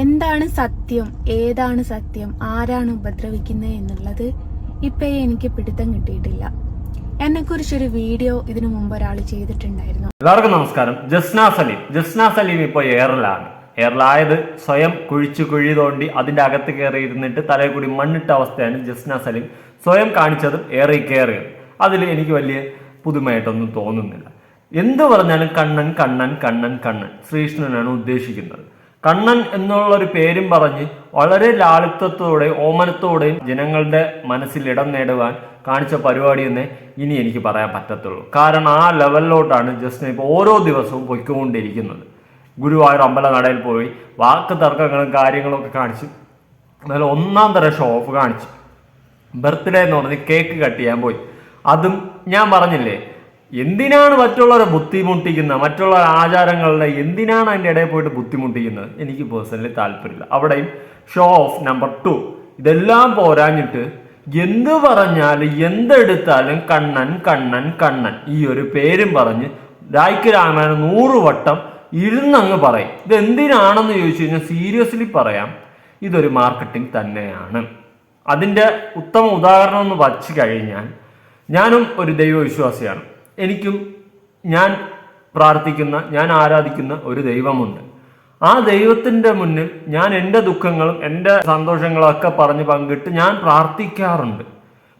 എന്താണ് സത്യം? ഏതാണ് സത്യം? ആരാണ് ഉപദ്രവിക്കുന്നത് എന്നുള്ളത് ഇപ്പോഴേ എനിക്ക് പിടുത്തം കിട്ടിയിട്ടില്ല. എന്നെക്കുറിച്ചൊരു വീഡിയോ ഇതിനു മുമ്പ് ഒരാൾ ചെയ്തിട്ടുണ്ടായിരുന്നു. എല്ലാവർക്കും നമസ്കാരം. ജസ്ന സലീം. ജസ്ന സലീം ഇപ്പോൾ എയറിലാണ് എയറിലായത് സ്വയം കുഴിച്ചു കുഴി തോണ്ടി അതിന്റെ അകത്ത് കയറി ഇരുന്നിട്ട് തലയിൽ കൂടി മണ്ണിട്ട അവസ്ഥയാണ് ജസ്ന സലീം. സ്വയം കാണിച്ചതും ഏറെ കയറിയത് അതിൽ എനിക്ക് വലിയ പുതുമയായിട്ടൊന്നും തോന്നുന്നില്ല. എന്ത് പറഞ്ഞാലും കണ്ണൻ കണ്ണൻ കണ്ണൻ കണ്ണൻ ശ്രീകൃഷ്ണനാണ് ഉദ്ദേശിക്കുന്നത്. കണ്ണൻ എന്നുള്ള ഒരു പേരും പറഞ്ഞ് വളരെ ലാളിത്വത്തോടെയും ഓമനത്തോടെയും ജനങ്ങളുടെ മനസ്സിൽ ഇടം നേടുവാൻ കാണിച്ച പരിപാടി എന്നേ ഇനി എനിക്ക് പറയാൻ പറ്റത്തുള്ളൂ. കാരണം ആ ലെവലിലോട്ടാണ് ജസ്റ്റിന് ഇപ്പോൾ ഓരോ ദിവസവും പൊയ്ക്കൊണ്ടിരിക്കുന്നത്. ഗുരുവായൂർ അമ്പല നടയിൽ പോയി വാക്ക് തർക്കങ്ങളും കാര്യങ്ങളൊക്കെ കാണിച്ച് നല്ല ഒന്നാം തരം ഷോ ഓഫ് കാണിച്ചു. ബർത്ത്ഡേ എന്ന് പറഞ്ഞ് കേക്ക് കട്ട് ചെയ്യാൻ പോയി. അതും ഞാൻ പറഞ്ഞില്ലേ എന്തിനാണ് മറ്റുള്ളവരെ ബുദ്ധിമുട്ടിക്കുന്നത്? മറ്റുള്ള ആചാരങ്ങളുടെ എന്തിനാണ് അതിന്റെ ഇടയിൽ പോയിട്ട് ബുദ്ധിമുട്ടിക്കുന്നത്? എനിക്ക് പേഴ്സണലി താല്പര്യമില്ല. അവിടെയും ഷോ ഓഫ് നമ്പർ ടു ഇതെല്ലാം പോരാഞ്ഞിട്ട് എന്ത് പറഞ്ഞാലും എന്തെടുത്താലും കണ്ണൻ കണ്ണൻ കണ്ണൻ ഈ ഒരു പേരും പറഞ്ഞ് രായ്ക്ക് രാമായണം നൂറ് വട്ടം ഇരുന്നങ്ങ് പറയും. ഇത് എന്തിനാണെന്ന് ചോദിച്ചു കഴിഞ്ഞാൽ സീരിയസ്ലി പറയാം. ഇതൊരു മാർക്കറ്റിംഗ് തന്നെയാണ്. അതിന്റെ ഉത്തമ ഉദാഹരണം എന്ന് വച്ച് കഴിഞ്ഞാൽ ഞാനും ഒരു ദൈവവിശ്വാസിയാണ്. എനിക്കും ഞാൻ പ്രാർത്ഥിക്കുന്ന ഞാൻ ആരാധിക്കുന്ന ഒരു ദൈവമുണ്ട്. ആ ദൈവത്തിന്റെ മുന്നിൽ ഞാൻ എന്റെ ദുഃഖങ്ങളും എന്റെ സന്തോഷങ്ങളും ഒക്കെ പറഞ്ഞ് പങ്കിട്ട് ഞാൻ പ്രാർത്ഥിക്കാറുണ്ട്.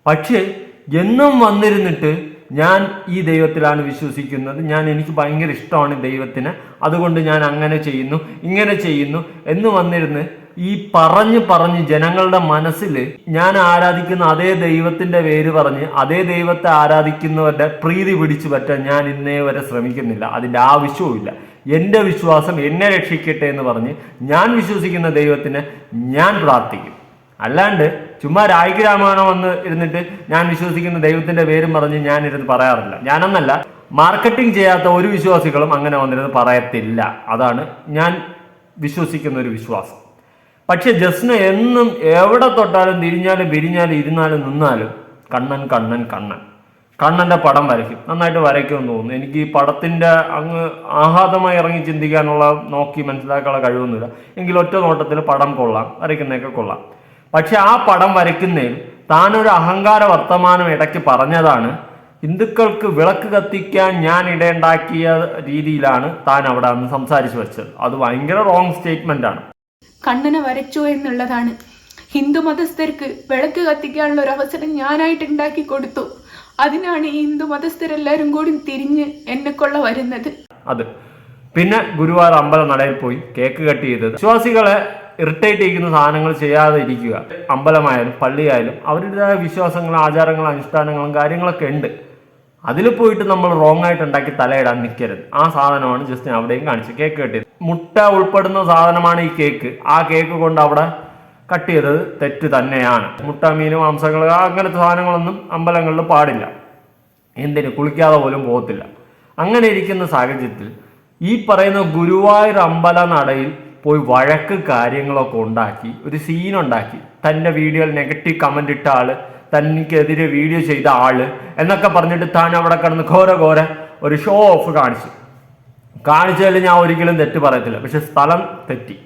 പക്ഷേ എന്നും വന്നിരുന്നിട്ട് ഞാൻ ഈ ദൈവത്തിലാണ് വിശ്വസിക്കുന്നത്. ഞാൻ എനിക്ക് ഭയങ്കര ഇഷ്ടമാണ് ദൈവത്തിന്. അതുകൊണ്ട് ഞാൻ അങ്ങനെ ചെയ്യുന്നു ഇങ്ങനെ ചെയ്യുന്നു എന്ന് വന്നിരുന്ന് ഈ പറഞ്ഞ് പറഞ്ഞ് ജനങ്ങളുടെ മനസ്സിൽ ഞാൻ ആരാധിക്കുന്ന അതേ ദൈവത്തിന്റെ പേര് പറഞ്ഞ് അതേ ദൈവത്തെ ആരാധിക്കുന്നവരുടെ പ്രീതി പിടിച്ചു പറ്റാൻ ഞാൻ ഇന്നേ വരെ ശ്രമിക്കുന്നില്ല. അതിന്റെ ആവശ്യവുമില്ല എന്റെ വിശ്വാസം എന്നെ രക്ഷിക്കട്ടെ എന്ന് പറഞ്ഞ് ഞാൻ വിശ്വസിക്കുന്ന ദൈവത്തിന് ഞാൻ പ്രാർത്ഥിക്കും. അല്ലാണ്ട് ചുമ്മാ രായ്ക്ക് വന്ന് ഇരുന്നിട്ട് ഞാൻ വിശ്വസിക്കുന്ന ദൈവത്തിന്റെ പേരും പറഞ്ഞ് ഞാൻ ഇരുന്ന് പറയാറില്ല. ഞാനെന്നല്ല മാർക്കറ്റിംഗ് ചെയ്യാത്ത ഒരു വിശ്വാസികളും അങ്ങനെ വന്നിരുന്ന് പറയത്തില്ല. അതാണ് ഞാൻ വിശ്വസിക്കുന്ന ഒരു വിശ്വാസം. പക്ഷെ ജസ്ന എന്നും എവിടെ തൊട്ടാലും തിരിഞ്ഞാലും പിരിഞ്ഞാലും ഇരുന്നാലും നിന്നാലും കണ്ണൻ കണ്ണൻ കണ്ണൻ. കണ്ണന്റെ പടം വരയ്ക്കും. നന്നായിട്ട് വരയ്ക്കുമെന്ന് തോന്നുന്നു. എനിക്ക് ഈ പടത്തിന്റെ അങ്ങ് ആഹ്ലാദമായി ഇറങ്ങി ചിന്തിക്കാനുള്ള നോക്കി മനസ്സിലാക്കാനുള്ള കഴിവൊന്നുമില്ല. എങ്കിൽ ഒറ്റ നോട്ടത്തിൽ പടം കൊള്ളാം വരയ്ക്കുന്നതൊക്കെ കൊള്ളാം. പക്ഷെ ആ പടം വരയ്ക്കുന്നതിൽ താനൊരു അഹങ്കാര വർത്തമാനം ഇടയ്ക്ക് പറഞ്ഞതാണ് ഹിന്ദുക്കൾക്ക് വിളക്ക് കത്തിക്കാൻ ഞാൻ ഇടയുണ്ടാക്കിയ രീതിയിലാണ് താൻ അവിടെ അന്ന് സംസാരിച്ചു വെച്ചത്. അത് ഭയങ്കര റോങ് സ്റ്റേറ്റ്മെന്റ് ആണ്. കണ്ണനെ വരച്ചു എന്നുള്ളതാണ്. ഹിന്ദു മതസ്ഥർക്ക് വിളക്ക് കത്തിക്കാനുള്ള ഒരു അവസരം ഞാനായിട്ട് ഉണ്ടാക്കി കൊടുത്തു. അതിനാണ് ഈ ഹിന്ദു മതസ്ഥരെല്ലാരും കൂടി തിരിഞ്ഞ് എന്നെ കൊള്ള വരുന്നത്. അതെ. പിന്നെ ഗുരുവാർ അമ്പലം നടയിൽ പോയി കേക്ക് കട്ട് ചെയ്തത്. വിശ്വാസികളെ ഇറിറ്റേറ്റ് ചെയ്യുന്ന സാധനങ്ങൾ ചെയ്യാതെ ഇരിക്കുക. അമ്പലമായാലും പള്ളിയായാലും അവരുടേതായ വിശ്വാസങ്ങളും ആചാരങ്ങളും അനുഷ്ഠാനങ്ങളും കാര്യങ്ങളൊക്കെ ഉണ്ട്. അതിൽ പോയിട്ട് നമ്മൾ റോങ് ആയിട്ട് ഉണ്ടാക്കി തലയിടാൻ നിൽക്കരുത് ആ സാധനമാണ് ജസ്റ്റ് അവിടെയും കാണിച്ചത് കേക്ക് കട്ട് ചെയ്തത്. മുട്ട ഉൾപ്പെടുന്ന സാധനമാണ് ഈ കേക്ക്. ആ കേക്ക് കൊണ്ട് അവിടെ കട്ട് ചെയ്തത് തെറ്റ് തന്നെയാണ്. മുട്ട മീൻ മാംസങ്ങൾ അങ്ങനത്തെ സാധനങ്ങളൊന്നും അമ്പലങ്ങളിൽ പാടില്ല. എന്തിന്? കുളിക്കാതെ പോലും പോകത്തില്ല. അങ്ങനെ ഇരിക്കുന്ന സാഹചര്യത്തിൽ ഈ പറയുന്ന ഗുരുവായൂർ അമ്പല നടയിൽ പോയി വഴക്ക് കാര്യങ്ങളൊക്കെ ഉണ്ടാക്കി ഒരു സീൻ ഉണ്ടാക്കി. തന്റെ വീഡിയോയിൽ നെഗറ്റീവ് കമന്റ് ഇട്ട ആൾ തനിക്കെതിരെ വീഡിയോ ചെയ്ത ആൾ എന്നൊക്കെ പറഞ്ഞിട്ട് താൻ അവിടെ കിടന്ന് ഘോര ഘോര ഒരു ഷോ ഓഫ് കാണിച്ചു. കാണിച്ചതിൽ ഞാൻ ഒരിക്കലും തെറ്റ് പറയത്തില്ല. പക്ഷെ സ്ഥലം തെറ്റി.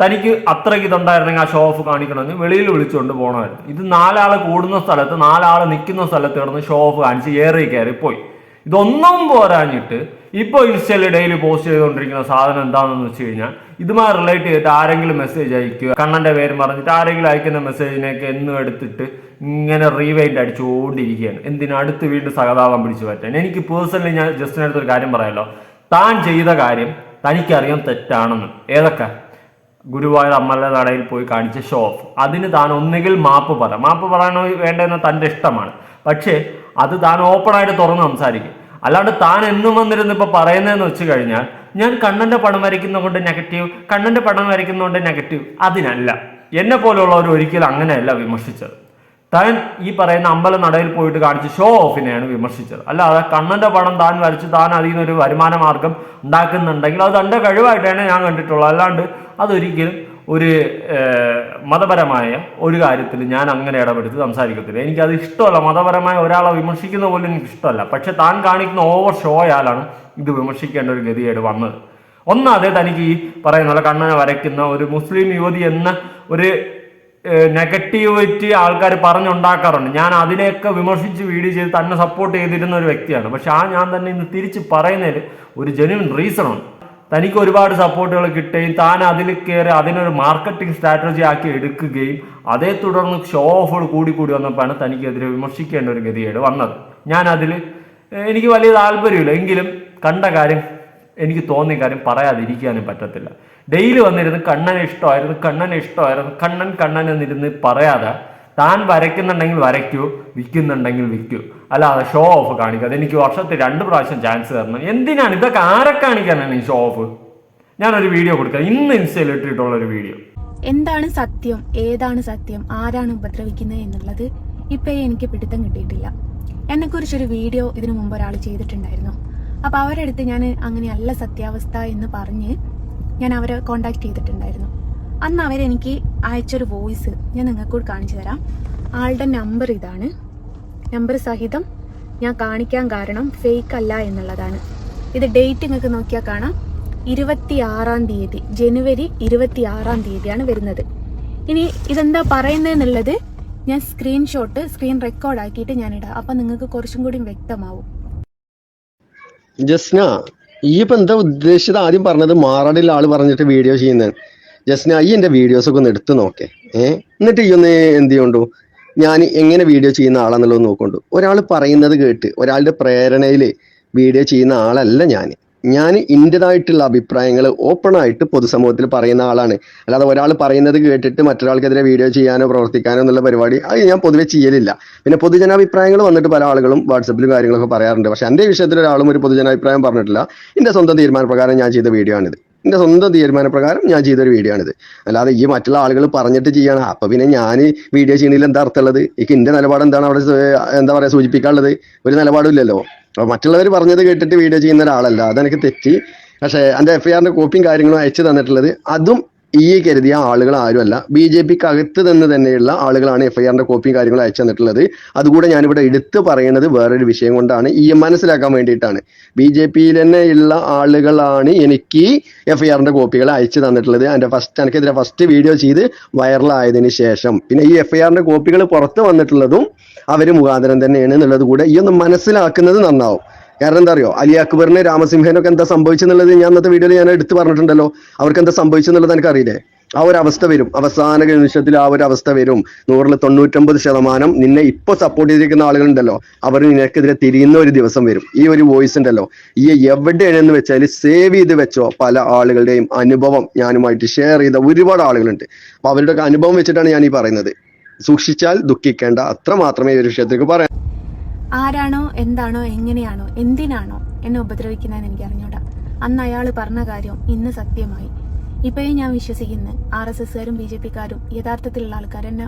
തനിക്ക് അത്രയ്ക്ക് ഇതുണ്ടായിരുന്നെങ്കിൽ ആ ഷോ ഓഫ് കാണിക്കണമെന്ന് വെളിയിൽ വിളിച്ചുകൊണ്ട് പോകണമായിരുന്നു ഇത് നാലാൾ കൂടുന്ന സ്ഥലത്ത് നാലാൾ നിൽക്കുന്ന സ്ഥലത്ത് കിടന്ന് ഷോ ഓഫ് കാണിച്ച് ഏറി കയറി പോയി. ഇതൊന്നും പോരാഞ്ഞിട്ട് ഇപ്പോൾ ഇൻസ്റ്റയിൽ ഡെയിലി പോസ്റ്റ് ചെയ്തുകൊണ്ടിരിക്കുന്ന സാധനം എന്താണെന്ന് വെച്ച് കഴിഞ്ഞാൽ ഇതുമായി റിലേറ്റ് ചെയ്തിട്ട് ആരെങ്കിലും മെസ്സേജ് അയക്കുക കണ്ണന്റെ പേര് പറഞ്ഞിട്ട് ആരെങ്കിലും അയക്കുന്ന മെസ്സേജിനെയൊക്കെ എന്നും എടുത്തിട്ട് ഇങ്ങനെ റീവൈൻഡ് അടിച്ചുകൊണ്ടിരിക്കുകയാണ്. എന്തിനാ അടുത്ത് വീണ്ടും സഹതാപം പിടിച്ചു പറ്റാൻ? എനിക്ക് പേഴ്സണലി ഞാൻ ജസ്റ്റിനടുത്തൊരു കാര്യം പറയാമല്ലോ താൻ ചെയ്ത കാര്യം തനിക്കറിയാം തെറ്റാണെന്ന്. ഏതൊക്കെ? ഗുരുവായൂർ അമ്മല നടയിൽ പോയി കാണിച്ച ഷോ ഓഫ് അതിന് താൻ ഒന്നുകിൽ മാപ്പ് പറ. മാപ്പ് പറയണോ വേണ്ടെന്ന് തന്റെ ഇഷ്ടമാണ്. പക്ഷേ അത് താൻ ഓപ്പണായിട്ട് തുറന്ന് സംസാരിക്കും. അല്ലാണ്ട് താൻ എന്നും വന്നിരുന്ന് ഇപ്പോൾ പറയുന്നതെന്ന് വെച്ച് കഴിഞ്ഞാൽ ഞാൻ കണ്ണന്റെ പടം വരയ്ക്കുന്നതുകൊണ്ട് നെഗറ്റീവ് കണ്ണന്റെ പടം വരയ്ക്കുന്നതുകൊണ്ട് നെഗറ്റീവ് അതിനല്ല. എന്നെ പോലുള്ളവർ ഒരിക്കലും അങ്ങനെയല്ല വിമർശിച്ചത്. താൻ ഈ പറയുന്ന അമ്പല നടയിൽ പോയിട്ട് കാണിച്ച ഷോ ഓഫിനെയാണ് വിമർശിച്ചത്. അല്ലാതെ കണ്ണന്റെ പടം താൻ വരച്ച് താൻ അതിൽ നിന്നൊരു വരുമാന മാർഗം ഉണ്ടാക്കുന്നുണ്ടെങ്കിൽ അത് തന്റെ കഴിവായിട്ടാണ് ഞാൻ കണ്ടിട്ടുള്ളത്. അല്ലാണ്ട് അതൊരിക്കലും ഒരു മതപരമായ ഒരു കാര്യത്തിൽ ഞാൻ അങ്ങനെ ഇടപെടുത്ത് സംസാരിക്കത്തില്ല. എനിക്കത് ഇഷ്ടമല്ല. മതപരമായ ഒരാളെ വിമർശിക്കുന്ന പോലും എനിക്ക് ഇഷ്ടമല്ല. പക്ഷെ താൻ കാണിക്കുന്ന ഓവർ ഷോയാലാണ് ഇത് വിമർശിക്കേണ്ട ഒരു ഗതികേട് വന്നത്. ഒന്നാതെ തനിക്ക് ഈ പറയുന്ന കണ്ണനെ വരയ്ക്കുന്ന ഒരു മുസ്ലിം യുവതി എന്ന ഒരു നെഗറ്റിവിറ്റി ആൾക്കാർ പറഞ്ഞുണ്ടാക്കാറുണ്ട്. ഞാൻ അതിനെയൊക്കെ വിമർശിച്ച് വീഡിയോ ചെയ്ത് തന്നെ സപ്പോർട്ട് ചെയ്തിരുന്ന ഒരു വ്യക്തിയാണ്. പക്ഷെ ആ ഞാൻ തന്നെ ഇന്ന് തിരിച്ച് പറയുന്നതിൽ ഒരു ജെന്യൂൻ റീസൺ ഉണ്ട് തനിക്ക് ഒരുപാട് സപ്പോർട്ടുകൾ കിട്ടുകയും താൻ അതിൽ കയറി അതിനൊരു മാർക്കറ്റിംഗ് സ്ട്രാറ്റജി ആക്കി എടുക്കുകയും അതേ തുടർന്ന് ഷോ ഓഫുകൾ കൂടി കൂടി വന്നപ്പോഴാണ് തനിക്കെതിരെ വിമർശിക്കേണ്ട ഒരു ഗതിയേട് വന്നത്. ഞാൻ അതിൽ എനിക്ക് വലിയ താല്പര്യമില്ല. എങ്കിലും കണ്ട കാര്യം എനിക്ക് തോന്നിയ കാര്യം പറയാതിരിക്കാനും പറ്റത്തില്ല. ഡെയിലി വന്നിരുന്ന് കണ്ണൻ ഇഷ്ടമായിരുന്നു കണ്ണൻ ഇഷ്ടമായിരുന്നു കണ്ണൻ കണ്ണൻ എന്നിരുന്ന് പറയാതെ താൻ വരയ്ക്കുന്നുണ്ടെങ്കിൽ വരയ്ക്കൂ വിൽക്കുന്നുണ്ടെങ്കിൽ വിൽക്കൂ. അല്ലാതെ ഷോ ഓഫ് കാണിക്കുക എനിക്ക് വർഷത്തിൽ രണ്ട് പ്രാവശ്യം ചാൻസ് തരണം. എന്തിനാണ്? ഇതൊക്കെ ആരെ കാണിക്കാനാണ് ഈ ഷോ ഓഫ് ഞാനൊരു വീഡിയോ കൊടുക്കാം. ഇന്ന് ഇൻസ്റ്റയിൽ ഇട്ടിട്ടുള്ള ഒരു വീഡിയോ എന്താണ് സത്യം? ഏതാണ് സത്യം? ആരാണ് ഉപദ്രവിക്കുന്നത് എന്നുള്ളത് ഇപ്പോഴേ എനിക്ക് പിടുത്തം കിട്ടിയിട്ടില്ല. എന്നെക്കുറിച്ചൊരു വീഡിയോ ഇതിനു മുമ്പ് ഒരാൾ ചെയ്തിട്ടുണ്ടായിരുന്നു. അപ്പോൾ അവരുടെ അടുത്ത് ഞാൻ അങ്ങനെയല്ല സത്യാവസ്ഥ എന്ന് പറഞ്ഞ് ഞാൻ അവരെ കോണ്ടാക്ട് ചെയ്തിട്ടുണ്ടായിരുന്നു. അന്ന് അവരെനിക്ക് അയച്ചൊരു വോയിസ് ഞാൻ നിങ്ങൾക്കൂടി കാണിച്ചു തരാം. ആളുടെ നമ്പർ ഇതാണ്. നമ്പർ സഹിതം ഞാൻ കാണിക്കാൻ കാരണം ഫേക്ക് അല്ല എന്നുള്ളതാണ്. ഇത് ഡേറ്റ് നിങ്ങൾക്ക് നോക്കിയാൽ കാണാം. ഇരുപത്തി ആറാം തീയതി ജനുവരി ഇരുപത്തി ആറാം തീയതിയാണ് വരുന്നത്. ഇനി ഇതെന്താ പറയുന്നതെന്നുള്ളത് ഞാൻ സ്ക്രീൻഷോട്ട് സ്ക്രീൻ റെക്കോർഡ് ആക്കിയിട്ട് ഞാൻ ഇടാം. അപ്പം നിങ്ങൾക്ക് കുറച്ചും കൂടി വ്യക്തമാവും. ജസ്ന ഈ ഇപ്പൊ എന്താ ഉദ്ദേശിച്ചത്? ആദ്യം പറഞ്ഞത് മാറാടിൽ ആൾ പറഞ്ഞിട്ട് വീഡിയോ ചെയ്യുന്നത്. ജസ്ന ഈ എന്റെ വീഡിയോസ് ഒക്കെ ഒന്ന് എടുത്ത് നോക്കേ. ഏ? എന്നിട്ട് ഈ ഒന്ന് എന്ത് ചെയ്യണ്ടു? ഞാൻ എങ്ങനെ വീഡിയോ ചെയ്യുന്ന ആളാന്നുള്ളത് നോക്കൊണ്ടു. ഒരാൾ പറയുന്നത് കേട്ട് ഒരാളുടെ പ്രേരണയിൽ വീഡിയോ ചെയ്യുന്ന ആളല്ല ഞാൻ ഞാൻ എന്റെതായിട്ടുള്ള അഭിപ്രായങ്ങൾ ഓപ്പൺ ആയിട്ട് പൊതുസമൂഹത്തിൽ പറയുന്ന ആളാണ്. അല്ലാതെ ഒരാൾ പറയുന്നത് കേട്ടിട്ട് മറ്റൊരാൾക്കെതിരെ വീഡിയോ ചെയ്യാനോ പ്രവർത്തിക്കാനോ എന്നുള്ള പരിപാടി അത് ഞാൻ പൊതുവെ ചെയ്യലില്ല. പിന്നെ പൊതുജനാഭിപ്രായങ്ങൾ വന്നിട്ട് പല ആളുകളും വാട്സപ്പിലും കാര്യങ്ങളൊക്കെ പറയാറുണ്ട്. പക്ഷേ എന്റെ വിഷയത്തിൽ ഒരാളും ഒരു പൊതുജനാഭിപ്രായം പറഞ്ഞിട്ടില്ല. എന്റെ സ്വന്തം തീരുമാനപ്രകാരം ഞാൻ ചെയ്ത വീഡിയോ ആണിത്. എന്റെ സ്വന്തം തീരുമാനപ്രകാരം ഞാൻ ചെയ്തൊരു വീഡിയോ ആണിത്. അല്ലാതെ ഈ മറ്റുള്ള ആളുകൾ പറഞ്ഞിട്ട് ചെയ്യണം. അപ്പോൾ പിന്നെ ഞാൻ വീഡിയോ ചെയ്യുന്നതിൽ എന്താ അർത്ഥമുള്ളത് എനിക്ക് എന്റെ നിലപാട് എന്താണ് അവിടെ എന്താ പറയുക സൂചിപ്പിക്കാനുള്ളത്? ഒരു നിലപാടും ഇല്ലല്ലോ. അപ്പൊ മറ്റുള്ളവർ പറഞ്ഞത് കേട്ടിട്ട് വീഡിയോ ചെയ്യുന്ന ഒരാളല്ല. അതെനിക്ക് തെറ്റി. പക്ഷേ എന്റെ എഫ് ഐ കോപ്പിയും കാര്യങ്ങളും അയച്ചു തന്നിട്ടുള്ളത് അതും ഈ കരുതിയ ആളുകൾ ആരുമല്ല. ബി ജെ പിക്ക് അകത്ത് നിന്ന് തന്നെയുള്ള ആളുകളാണ് എഫ് ഐ ആറിന്റെ കോപ്പിയും കാര്യങ്ങളും അയച്ചു തന്നിട്ടുള്ളത്. അതുകൂടെ ഞാനിവിടെ എടുത്തു പറയുന്നത് വേറൊരു വിഷയം കൊണ്ടാണ്. ഈ മനസ്സിലാക്കാൻ വേണ്ടിയിട്ടാണ്. ബി ജെ പിയിൽ തന്നെയുള്ള ആളുകളാണ് എനിക്ക് എഫ് ഐ ആറിന്റെ കോപ്പികൾ അയച്ചു തന്നിട്ടുള്ളത്. എന്റെ ഫസ്റ്റ് എനിക്കെതിരെ ഫസ്റ്റ് വീഡിയോ ചെയ്ത് വൈറലായതിനു ശേഷം. പിന്നെ ഈ എഫ് ഐ ആറിന്റെ കോപ്പികൾ പുറത്ത് വന്നിട്ടുള്ളതും അവർ മുഖാന്തരം തന്നെയാണ് എന്നുള്ളത് കൂടെ ഈ ഒന്ന് മനസ്സിലാക്കുന്നത് നന്നാവും. കാരണം എന്താ അറിയോ? അലി അക്ബറിന് രാമസിംഹനൊക്കെ എന്താ സംഭവിച്ചെന്നുള്ളത് ഞാൻ അന്നത്തെ വീഡിയോയിൽ ഞാൻ എടുത്തു പറഞ്ഞിട്ടുണ്ടല്ലോ. അവർക്ക് എന്താ സംഭവിച്ചെന്നുള്ളത് എനിക്ക് അറിയില്ലേ ആ ഒരു അവസ്ഥ വരും. അവസാന നിമിഷത്തിൽ ആ ഒരു അവസ്ഥ വരും. നൂറിൽ തൊണ്ണൂറ്റൊമ്പത് ശതമാനം നിന്നെ ഇപ്പൊ സപ്പോർട്ട് ചെയ്തിരിക്കുന്ന ആളുകളുണ്ടല്ലോ. അവർ നിനക്കെതിരെ തിരിയുന്ന ഒരു ദിവസം വരും. ഈ ഒരു വോയിസ് ഉണ്ടല്ലോ. ഈ എവിടെയാണെന്ന് വെച്ചാൽ സേവ് ചെയ്ത് വെച്ചോ പല ആളുകളുടെയും അനുഭവം ഞാനുമായിട്ട് ഷെയർ ചെയ്ത ഒരുപാട് ആളുകളുണ്ട്. അപ്പൊ അവരുടെ അനുഭവം വെച്ചിട്ടാണ് ഞാൻ ഈ പറയുന്നത്. സൂക്ഷിച്ചാൽ ദുഃഖിക്കേണ്ട. അത്ര മാത്രമേ ഈ ഒരു വിഷയത്തേക്ക് പറയാൻ ആരാണോ എന്താണോ എങ്ങനെയാണോ എന്തിനാണോ എന്നെ ഉപദ്രവിക്കുന്നതെന്ന് എനിക്ക് അറിഞ്ഞൂടാ അന്ന് അയാൾ പറഞ്ഞ കാര്യം ഇന്ന് സത്യമായി. ഇപ്പോഴും ഞാൻ വിശ്വസിക്കുന്നു. ആർ എസ് എസ്സുകാരും ബി ജെ പിക്കാരും യഥാർത്ഥത്തിലുള്ള ആൾക്കാർ എന്നെ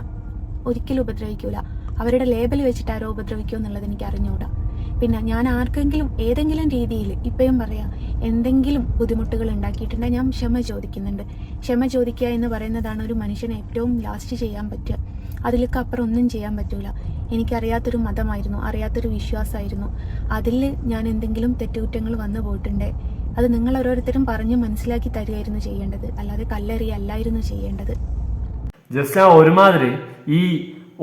ഒരിക്കലും ഉപദ്രവിക്കൂല. അവരുടെ ലേബൽ വെച്ചിട്ട് ആരോ ഉപദ്രവിക്കുമോ എന്നുള്ളത് എനിക്ക് അറിഞ്ഞൂടാ പിന്നെ ഞാൻ ആർക്കെങ്കിലും ഏതെങ്കിലും രീതിയിൽ ഇപ്പോഴും പറയാം എന്തെങ്കിലും ബുദ്ധിമുട്ടുകൾ ഉണ്ടാക്കിയിട്ടുണ്ടെങ്കിൽ ഞാൻ ക്ഷമ ചോദിക്കുന്നുണ്ട്. ക്ഷമ ചോദിക്കുക എന്ന് പറയുന്നതാണ് ഒരു മനുഷ്യനെ ഏറ്റവും ലാസ്റ്റ് ചെയ്യാൻ പറ്റുക. അതിലൊക്കെ അപ്പുറം ഒന്നും ചെയ്യാൻ പറ്റൂല. എനിക്കറിയാത്തൊരു മതമായിരുന്നു അറിയാത്തൊരു വിശ്വാസമായിരുന്നു. അതിൽ ഞാൻ എന്തെങ്കിലും തെറ്റുകുറ്റങ്ങൾ വന്നു പോയിട്ടുണ്ടേ അത് നിങ്ങൾ ഓരോരുത്തരും പറഞ്ഞ് മനസ്സിലാക്കി തരികയായിരുന്നു ചെയ്യേണ്ടത്. അല്ലാതെ കല്ലെറിയല്ലായിരുന്നു ചെയ്യേണ്ടത്. ജസ്റ്റ് ആ ഒരുമാതിരി ഈ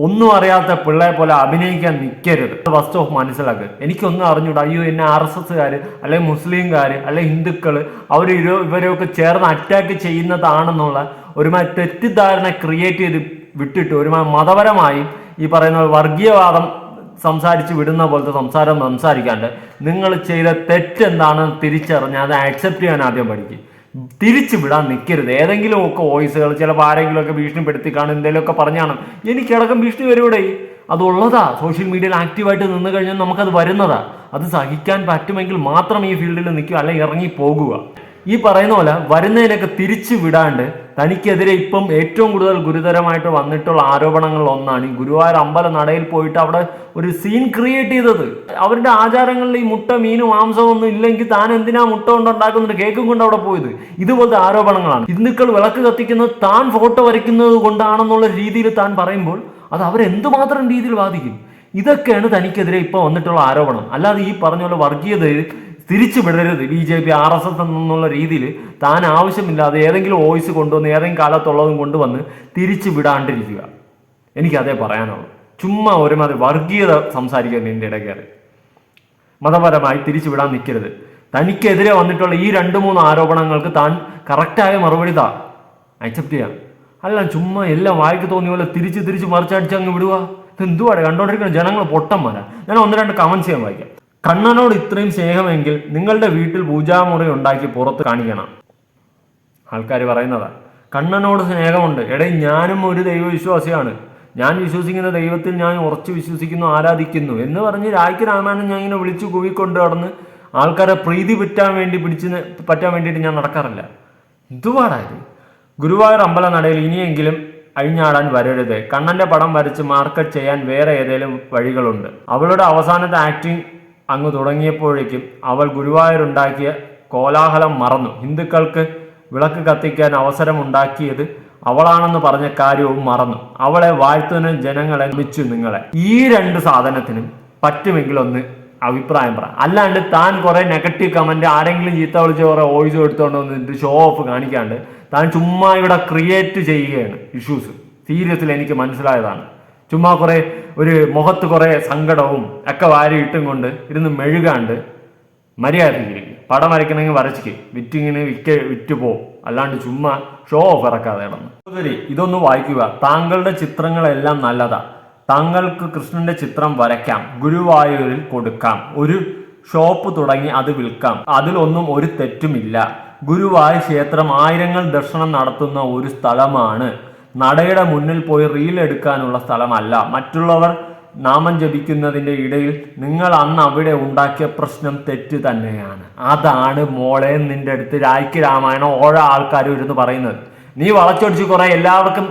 ഒന്നും അറിയാത്ത പിള്ളേ പോലെ അഭിനയിക്കാൻ നിൽക്കരുത് ഫസ്റ്റ് ഓഫ് മനസ്സിലാക്കുക എനിക്കൊന്നും അറിഞ്ഞൂടാ. അയ്യോ എന്നെ ആർ എസ് എസ്സുകാർ അല്ലെങ്കിൽ മുസ്ലിംകാർ അല്ലെങ്കിൽ ഹിന്ദുക്കൾ അവർ ഇവരെയൊക്കെ ചേർന്ന് അറ്റാക്ക് ചെയ്യുന്നതാണെന്നുള്ള ഒരുമാതിരി തെറ്റിദ്ധാരണ ക്രിയേറ്റ് ചെയ്ത് വിട്ടിട്ട് ഒരു മതപരമായും ഈ പറയുന്ന വർഗീയവാദം സംസാരിച്ച് വിടുന്ന പോലത്തെ സംസാരം സംസാരിക്കാണ്ട് നിങ്ങൾ ചെയ്ത തെറ്റെന്താണെന്ന് തിരിച്ചറിഞ്ഞ് അത് ആക്സെപ്റ്റ് ചെയ്യാൻ ആദ്യം പഠിക്കും. തിരിച്ചു വിടാൻ നിൽക്കരുത് ഏതെങ്കിലും ഒക്കെ വോയിസുകൾ ചിലപ്പോൾ ആരെങ്കിലുമൊക്കെ ഭീഷണിപ്പെടുത്തി കാണും എന്തെങ്കിലുമൊക്കെ പറഞ്ഞാണ്. എനിക്കടക്കം ഭീഷണി വരൂടെ? അതുള്ളതാ സോഷ്യൽ മീഡിയയിൽ ആക്റ്റീവായിട്ട് നിന്ന് കഴിഞ്ഞാൽ നമുക്കത് വരുന്നതാ. അത് സഹിക്കാൻ പറ്റുമെങ്കിൽ മാത്രം ഈ ഫീൽഡിൽ നിൽക്കുക അല്ലെങ്കിൽ ഇറങ്ങി പോകുക. ഈ പറയുന്ന പോലെ വരുന്നതിനൊക്കെ തിരിച്ചു വിടാണ്ട് തനിക്കെതിരെ ഇപ്പം ഏറ്റവും കൂടുതൽ ഗുരുതരമായിട്ട് വന്നിട്ടുള്ള ആരോപണങ്ങളിൽ ഒന്നാണ് ഈ ഗുരുവായൂർ അമ്പല നടയിൽ പോയിട്ട് അവിടെ ഒരു സീൻ ക്രിയേറ്റ് ചെയ്തത്. അവരുടെ ആചാരങ്ങളിൽ ഈ മുട്ട മീനും മാംസവും ഒന്നും ഇല്ലെങ്കിൽ താൻ എന്തിനാ മുട്ട കൊണ്ടുണ്ടാക്കുന്നുണ്ട് കേക്കും കൊണ്ട് അവിടെ പോയത്. ഇതുപോലത്തെ ആരോപണങ്ങളാണ്. ഹിന്ദുക്കൾ വിളക്ക് കത്തിക്കുന്നത് താൻ ഫോട്ടോ വരയ്ക്കുന്നത് കൊണ്ടാണെന്നുള്ള രീതിയിൽ താൻ പറയുമ്പോൾ അത് അവരെന്തുമാത്രം രീതിയിൽ ബാധിക്കും ഇതൊക്കെയാണ് തനിക്കെതിരെ ഇപ്പോൾ വന്നിട്ടുള്ള ആരോപണം. അല്ലാതെ ഈ പറഞ്ഞ പോലെ വർഗീയതയിൽ തിരിച്ചു വിടരുത് B J P R S S എന്നുള്ള രീതിയിൽ താൻ ആവശ്യമില്ലാതെ ഏതെങ്കിലും വോയിസ് കൊണ്ടുവന്ന് ഏതെങ്കിലും കാലത്തുള്ളതും കൊണ്ടുവന്ന് തിരിച്ചു വിടാണ്ടിരിക്കുക എനിക്കതേ പറയാനുള്ളൂ. ചുമ്മാ ഒരുമാതിരി വർഗീയത സംസാരിക്കുക എന്റെ ഇടയ്ക്ക്. മതപരമായി തിരിച്ചു വിടാൻ നിൽക്കരുത് തനിക്കെതിരെ വന്നിട്ടുള്ള ഈ രണ്ട് മൂന്ന് ആരോപണങ്ങൾക്ക് താൻ കറക്റ്റായ മറുപടി താ. അക്സെപ്റ്റ് ചെയ്യാം. അല്ല ചുമ്മാ എല്ലാം വായിക്ക് തോന്നിയ പോലെ തിരിച്ച് തിരിച്ച് മറിച്ചടിച്ച് അങ്ങ് വിടുക. ഇത് എന്തുവാടെ കണ്ടോണ്ടിരിക്കുന്ന ജനങ്ങൾ പൊട്ടന്മാരാ. ഞാൻ ഒന്ന് രണ്ട് കമൻസ് ചെയ്യാൻ വായിക്കാം. കണ്ണനോട് ഇത്രയും സ്നേഹമെങ്കിൽ നിങ്ങളുടെ വീട്ടിൽ പൂജാമുറി ഉണ്ടാക്കി പുറത്ത് കാണിക്കണം. ആൾക്കാർ പറയുന്നതാ കണ്ണനോട് സ്നേഹമുണ്ട്. എടേ ഞാനും ഒരു ദൈവവിശ്വാസിയാണ്. ഞാൻ വിശ്വസിക്കുന്ന ദൈവത്തിൽ ഞാൻ ഉറച്ചു വിശ്വസിക്കുന്നു ആരാധിക്കുന്നു. എന്ന് പറഞ്ഞ് രായ്ക്ക് രാമായണം ഞാൻ ഇങ്ങനെ വിളിച്ചു കൂവിക്കൊണ്ട് നടന്ന് ആൾക്കാരെ പ്രീതി പറ്റാൻ വേണ്ടി പിടിച്ച് പറ്റാൻ വേണ്ടിയിട്ട് ഞാൻ നടക്കാറില്ല. എന്തുപാടായത് ഗുരുവായൂർ അമ്പല നടയിൽ ഇനിയെങ്കിലും അഴിഞ്ഞാടാൻ വരരുത്. കണ്ണന്റെ പടം വരച്ച് മാർക്കറ്റ് ചെയ്യാൻ വേറെ ഏതെങ്കിലും വഴികളുണ്ട്. അവളുടെ അവസാനത്തെ ആക്ടിങ് അങ്ങ് തുടങ്ങിയപ്പോഴേക്കും അവൾ ഗുരുവായൂരുണ്ടാക്കിയ കോലാഹലം മറന്നു. ഹിന്ദുക്കൾക്ക് വിളക്ക് കത്തിക്കാൻ അവസരമുണ്ടാക്കിയത് അവളാണെന്ന് പറഞ്ഞ കാര്യവും മറന്നു. അവളെ വാഴ്ത്തുന്ന ജനങ്ങളെ മിച്ചു നിങ്ങളെ. ഈ രണ്ട് സാധനത്തിനും പറ്റുമെങ്കിൽ ഒന്ന് അഭിപ്രായം പറ. അല്ലാണ്ട് താൻ കുറെ നെഗറ്റീവ് കമന്റ് ആരെങ്കിലും ചീത്ത വിളിച്ച് കുറെ വോയിസ് എടുത്തോണ്ട് വന്നിട്ട് ഷോ ഓഫ് കാണിക്കാണ്ട് താൻ ചുമ്മാ ഇവിടെ ക്രിയേറ്റ് ചെയ്യുകയാണ് ഇഷ്യൂസ് സീരിയസിൽ എനിക്ക് മനസ്സിലായതാണ്. ചുമ്മാ കുറേ ഒരു മുഖത്ത് കുറേ സങ്കടവും ഒക്കെ വാരി ഇട്ടും കൊണ്ട് ഇരുന്ന് മെഴുകാണ്ട് മര്യാദയ്ക്ക് പടം വരയ്ക്കണമെങ്കിൽ വരച്ചിക്ക്. വിറ്റിങ്ങിന് വിറ്റ് വിറ്റ് പോ അല്ലാണ്ട് ചുമ്മാ ഷോ ഓഫ് ഇറക്കാതെ ഇടന്ന് ശരി ഇതൊന്ന് വായിക്കുക. താങ്കളുടെ ചിത്രങ്ങളെല്ലാം നല്ലതാ. താങ്കൾക്ക് കൃഷ്ണന്റെ ചിത്രം വരയ്ക്കാം. ഗുരുവായൂരിൽ കൊടുക്കാം. ഒരു ഷോപ്പ് തുടങ്ങി അത് വിൽക്കാം. അതിലൊന്നും ഒരു തെറ്റുമില്ല. ഗുരുവായൂർ ക്ഷേത്രം ആയിരങ്ങൾ ദർശനം നടത്തുന്ന ഒരു സ്ഥലമാണ് നടയുടെ മുന്നിൽ പോയി റീൽ എടുക്കാനുള്ള സ്ഥലമല്ല. മറ്റുള്ളവർ നാമം ജപിക്കുന്നതിന്റെ ഇടയിൽ നിങ്ങൾ അന്ന് അവിടെ ഉണ്ടാക്കിയ പ്രശ്നം തെറ്റ് തന്നെയാണ്. അതാണ് മോളെ നിന്റെ അടുത്ത് രായ്ക്ക് രാമായണം ഓരോ ആൾക്കാരും ഇരുന്ന് പറയുന്നത്. നീ വളച്ചൊടിച്ച് കുറേ എല്ലാവർക്കും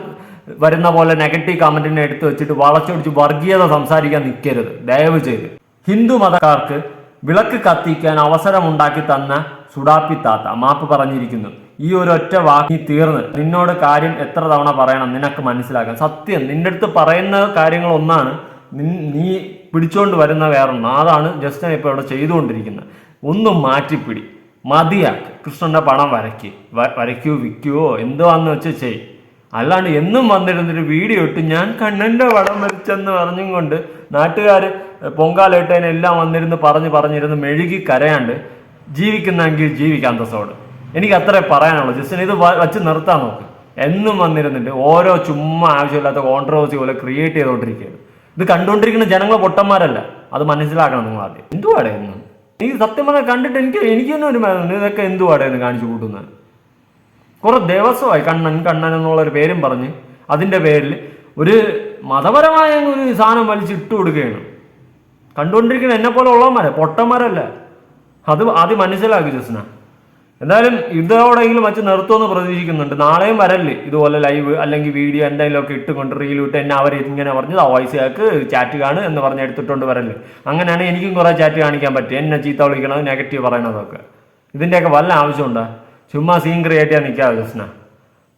വരുന്ന പോലെ നെഗറ്റീവ് കമന്റിനെ എടുത്തു വെച്ചിട്ട് വളച്ചൊടിച്ച് വർഗീയത സംസാരിക്കാൻ നിൽക്കരുത്. ദയവ് ചെയ്ത് ഹിന്ദു മതക്കാർക്ക് വിളക്ക് കത്തിക്കാൻ അവസരമുണ്ടാക്കി തന്ന സുഡാപ്പി താത്ത മാപ്പ് പറഞ്ഞിരിക്കുന്നു. ഈ ഒരു ഒറ്റ വാക്കി തീർന്ന് നിന്നോട് കാര്യം എത്ര തവണ പറയണം നിനക്ക് മനസ്സിലാക്കാം സത്യം നിന്റെ അടുത്ത് പറയുന്ന കാര്യങ്ങൾ ഒന്നാണ് നീ പിടിച്ചോണ്ട് വരുന്ന വേറൊന്ന്. അതാണ് ജസ്റ്റിൻ ഇപ്പോൾ ഇവിടെ ചെയ്തുകൊണ്ടിരിക്കുന്നത്. ഒന്നും മാറ്റിപ്പിടി. മതിയാക്ക്. കൃഷ്ണന്റെ പണം വരയ്ക്ക്. വരയ്ക്കോ വിൽക്കുവോ എന്തോ എന്തുവാന്ന് വെച്ച് ചെയ്. അല്ലാണ്ട് എന്നും വന്നിരുന്നൊരു വീഡിയോ ഇട്ട് ഞാൻ കണ്ണന്റെ പടം വരച്ചെന്ന് പറഞ്ഞും കൊണ്ട് നാട്ടുകാർ പൊങ്കാലിട്ടതിനെല്ലാം വന്നിരുന്ന് പറഞ്ഞ് പറഞ്ഞിരുന്ന് മെഴുകി കരയാണ്ട് ജീവിക്കുന്നെങ്കിൽ ജീവിക്കാം അന്തസ്സോട് എനിക്ക് അത്രേ പറയാനുള്ളൂ. ജസ്റ്റിന് ഇത് വച്ച് നിർത്താൻ നോക്ക്. എന്നും വന്നിരുന്നിട്ട് ഓരോ ചുമ്മാ ആവശ്യമില്ലാത്ത കോൺട്രവേഴ്സി പോലെ ക്രിയേറ്റ് ചെയ്തുകൊണ്ടിരിക്കുകയാണ് ഇത് കണ്ടുകൊണ്ടിരിക്കുന്ന ജനങ്ങൾ പൊട്ടന്മാരല്ല. അത് മനസ്സിലാക്കണം നിങ്ങൾ ആദ്യം. എന്തുവാടേ എന്ന് ഈ സത്യം പറഞ്ഞാൽ കണ്ടിട്ട് എനിക്ക് എനിക്ക് തന്നെ ഒരു ഇതൊക്കെ എന്തുവാടേ എന്ന് കാണിച്ചു കൂട്ടുന്നത്? കുറെ ദിവസമായി കണ്ണൻ കണ്ണൻ എന്നുള്ള ഒരു പേരും പറഞ്ഞ് അതിന്റെ പേരിൽ ഒരു മതപരമായ ഒരു സാധനം വലിച്ച് ഇട്ട് കൊടുക്കുകയാണ്. കണ്ടുകൊണ്ടിരിക്കുന്ന എന്നെ പോലെ ഉള്ളവന്മാരെ പൊട്ടന്മാരല്ല. അത് ആദ്യം മനസ്സിലാക്കി ജസ്ന എന്തായാലും ഇതോടെങ്കിലും വച്ച് നിർത്തുമെന്ന് പ്രതീക്ഷിക്കുന്നുണ്ട്. നാളെയും വരല്ലേ? ഇതുപോലെ ലൈവ് അല്ലെങ്കിൽ വീഡിയോ എന്തെങ്കിലും ഒക്കെ ഇട്ടുകൊണ്ട് റീൽ ഇട്ട് എന്നെ അവർ ഇങ്ങനെ പറഞ്ഞത് ആ വോയിസ് ആക്ക് ചാറ്റ് കാണു എന്ന് പറഞ്ഞ് എടുത്തിട്ടുണ്ട് വരല്ലേ? അങ്ങനെയാണ് എനിക്കും കുറേ ചാറ്റ് കാണിക്കാൻ പറ്റും. എന്നെ ചീത്ത വിളിക്കണത് നെഗറ്റീവ് പറയണതൊക്കെ. ഇതിന്റെയൊക്കെ വല്ല ആവശ്യമുണ്ടോ? ചുമ്മാ സീൻ ക്രിയേറ്റ് ചെയ്യാൻ നിൽക്കാതെ ജസ്ന?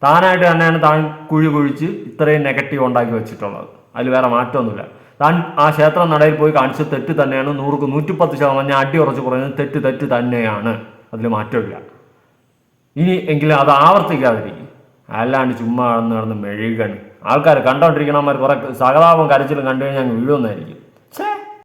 താനായിട്ട് തന്നെയാണ് താൻ കുഴി കുഴിച്ച് ഇത്രയും നെഗറ്റീവ് ഉണ്ടാക്കി വെച്ചിട്ടുള്ളത്. അതിൽ വേറെ മാറ്റമൊന്നുമില്ല. താൻ ആ ക്ഷേത്ര നടയിൽ പോയി കാണിച്ച തെറ്റ് തന്നെയാണ് നൂറുക്ക് നൂറ്റിപ്പത്ത് ശതമാനം ഞാൻ അടി ഉറച്ച് പറയുന്നത് തെറ്റ് തെറ്റ് തന്നെയാണ്. അതിൽ മാറ്റമില്ല. ഇനി എങ്കിലും അത് ആവർത്തിക്കാതിരിക്കും. അല്ലാണ്ട് ചുമ്മാ നടന്ന് മെഴുകണ്. ആൾക്കാർ കണ്ടോണ്ടിരിക്കണമാർ കുറെ സഹതാപം കരച്ചിലും കണ്ടു കഴിഞ്ഞാൽ വീഴുന്നതായിരിക്കും